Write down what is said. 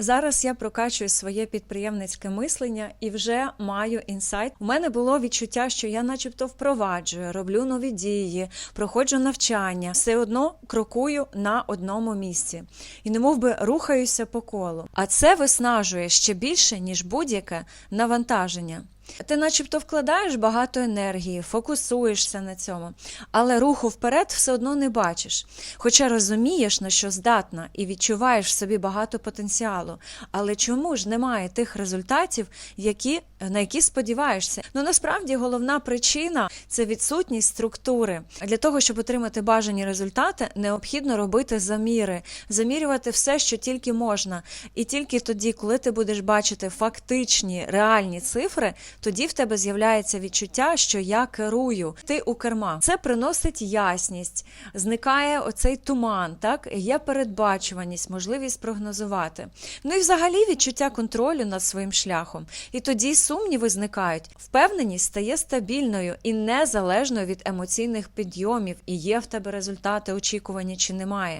Зараз я прокачую своє підприємницьке мислення і вже маю інсайт. У мене було відчуття, що я, начебто, впроваджую, роблю нові дії, проходжу навчання, все одно крокую на одному місці і немов би рухаюся по колу. А це виснажує ще більше ніж будь-яке навантаження. Ти, начебто, вкладаєш багато енергії, фокусуєшся на цьому, але руху вперед все одно не бачиш. Хоча розумієш, на що здатна, і відчуваєш в собі багато потенціалу. Але чому ж немає тих результатів, які, на які сподіваєшся? Ну насправді головна причина це відсутність структури. Для того, щоб отримати бажані результати, необхідно робити заміри, замірювати все, що тільки можна. І тільки тоді, коли ти будеш бачити фактичні реальні цифри, тоді в тебе з'являється відчуття, що я керую. Ти у керма. Це приносить ясність, зникає оцей туман, так є передбачуваність, можливість прогнозувати. Ну і взагалі відчуття контролю над своїм шляхом. І тоді сумніви зникають. Впевненість стає стабільною і незалежною від емоційних підйомів, і є в тебе результати очікувані чи немає.